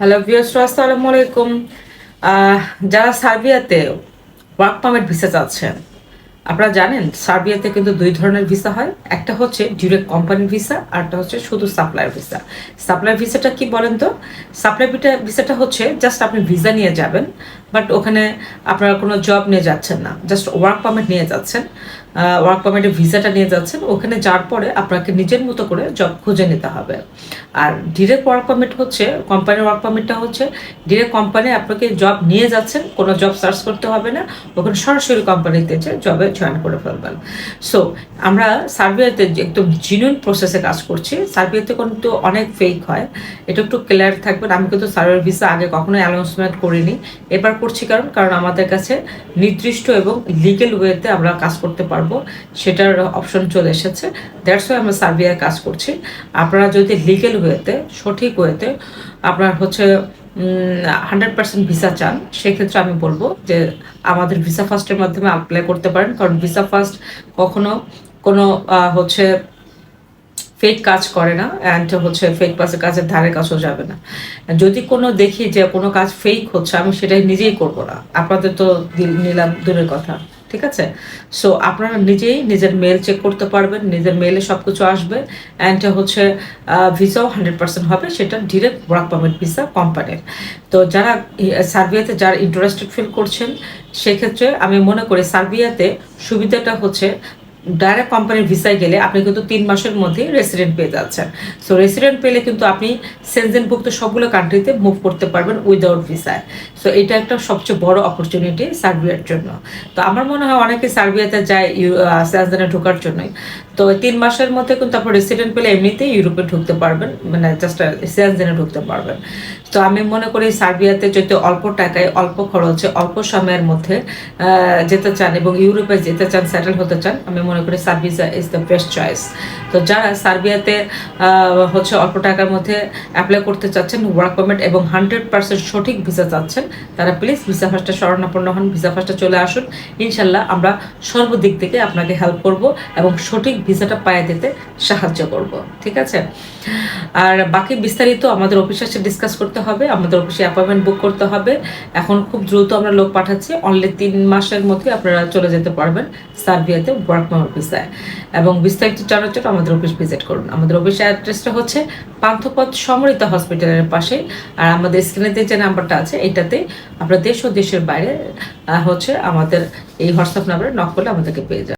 Hello viewers আসসালামু আলাইকুম। যারা সার্বিয়াতে ওয়ার্ক পারমিট ভিসা চাচ্ছেন, আপনারা জানেন সার্বিয়াতে কিন্তু দুই ধরনের ভিসা হয়। একটা হচ্ছে ডিরেক্ট কোম্পানি ভিসা আর একটা হচ্ছে শুধু সাপ্লায়ার ভিসা সাপ্লায়ার ভিসাটা কি বলেন তো? সাপ্লাই ভিসাটা হচ্ছে জাস্ট আপনি ভিসা নিয়ে যাবেন। বাট ওখানে আপনারা কোনো জব নিয়ে যাচ্ছেন না জাস্ট ওয়ার্ক পারমিট নিয়ে যাচ্ছেন। ওয়ার্ক পারমিটের ভিসাটা নিয়ে যাচ্ছেন, ওখানে যাওয়ার পরে আপনাকে নিজের মতো করে জব খুঁজে নিতে হবে। আর ডিরেক্ট ওয়ার্ক পারমিট হচ্ছে কোম্পানির ওয়ার্ক পারমিটটা হচ্ছে ডিরেক্ট কোম্পানি আপনাকে জব নিয়ে যাচ্ছেন, কোনো জব সার্চ করতে হবে না, ওখানে সরাসরি কোম্পানিতে যে জবে জয়েন করে ফেলবেন। সো আমরা সার্বিয়াতে যে একদম জিনুইন প্রসেসে কাজ করছি সার্বিয়াতে কিন্তু অনেক ফেক হয়, এটা একটু ক্লিয়ার থাকবেন আমি কিন্তু সার্ভিয়ার ভিসা আগে কখনোই অ্যানাউন্সমেন্ট করিনি, এবার করছি কারণ কারণ আমাদের কাছে নির্দিষ্ট এবং লিগেল ওয়েতে আমরা কাজ করতে পারব, সেটার অপশন চলে এসেছে। দ্যাটস ওয়াই আমরা সার্বিয়ায় কাজ করছি। আপনারা যদি লিগেল ওয়েতে সঠিক ওয়েতে আপনার হচ্ছে হান্ড্রেড পার্সেন্ট ভিসা চান, সেক্ষেত্রে আমি বলব যে আমাদের ভিসা ফার্স্টের মাধ্যমে অ্যাপ্লাই করতে পারেন। কারণ ভিসা ফার্স্ট কখনো কোনো হচ্ছে ফেক কাজ করে না অ্যান্ড হচ্ছে ফেক পাসের কাজের ধারে কাছেও যাবে না। যদি কোনো দেখি যে কোনো কাজ ফেক হচ্ছে, আমি সেটাই নিজেই করব না। আপনাদের তো নিলাম, দূরের কথা, ঠিক আছে? সো আপনারা নিজেই নিজের মেল চেক করতে পারবেন, নিজের মেলে সব কিছু আসবে অ্যান্ড হচ্ছে ভিসাও হান্ড্রেড পার্সেন্ট হবে, সেটা ডিরেক্ট ওয়ার্ক পারমিট ভিসা কোম্পানির তো যারা সার্বিয়াতে যারা ইন্টারেস্টেড ফিল করছেন, সেক্ষেত্রে আমি মনে করি সার্বিয়াতে সুবিধাটা হচ্ছে ডাইরেক্ট কোম্পানির ভিসায় গেলে আপনি কিন্তু তিন মাসের মধ্যে রেসিডেন্ট পেয়ে যাচ্ছেন। সো রেসিডেন্ট পেলে কিন্তু আপনি সেনজেনভুক্ত সবগুলো কান্ট্রিতে মুভ করতে পারবেন উইদাউট ভিসায় সো এটা একটা সবচেয়ে বড় অপরচুনিটি সার্বিয়ার জন্য। তো আমার মনে হয় অনেকে সার্বিয়াতে যায় সেনজেনে ঢোকার জন্যই। তো তিন মাসের মধ্যে কিন্তু আপনার রেসিডেন্ট পেলে এমনিতেই ইউরোপে ঢুকতে পারবেন মানে জাস্ট সেনজেনে ঢুকতে পারবেন। তো আমি মনে করি সার্বিয়াতে যদি অল্প টাকায়, অল্প খরচে, অল্প সময়ের মধ্যে যেতে চান এবং ইউরোপে যেতে চান সেটেল হতে চান, আমি মনে করি Serbia is the best choice তো যারা সার্বিয়াতে হচ্ছে অল্প টাকার মধ্যে অ্যাপ্লাই করতে চাচ্ছেন ওয়ার্ক পারমিট এবং হান্ড্রেড পার্সেন্ট সঠিক ভিসা চাচ্ছেন তারা প্লিজ ভিসা ফার্স্টে শরণাপন্ন হন ভিসা ফার্স্টে চলে আসুন। ইনশাল্লাহ আমরা সর্বদিক থেকে আপনাকে হেল্প করব এবং সঠিক ভিসাটা পায়ে দিতে সাহায্য করব, ঠিক আছে? আর বাকি বিস্তারিত আমাদের অফিসে এসে ডিসকাস করতে হবে, আমাদের অফিসে অ্যাপয়েন্টমেন্ট বুক করতে হবে। এখন খুব দ্রুত আমরা লোক পাঠাচ্ছি অনলি তিন মাসের মধ্যে আপনারা চলে যেতে পারবেন সার্বিয়াতে ওয়ার্ক পারমিট ভিসায় এবং বিস্তারিত জানার জন্য আমাদের অফিস ভিজিট করুন। আমাদের অফিসের অ্যাড্রেসটা হচ্ছে পান্থপথ সমরিত হসপিটালের পাশে আর আমাদের স্ক্রিনেতে যে নাম্বারটা আছে, এটাতে আপনারা দেশ ও দেশের বাইরে হচ্ছে আমাদের এই হোয়াটসঅ্যাপ নাম্বারে নক করলে আমাদেরকে পেয়ে যাবেন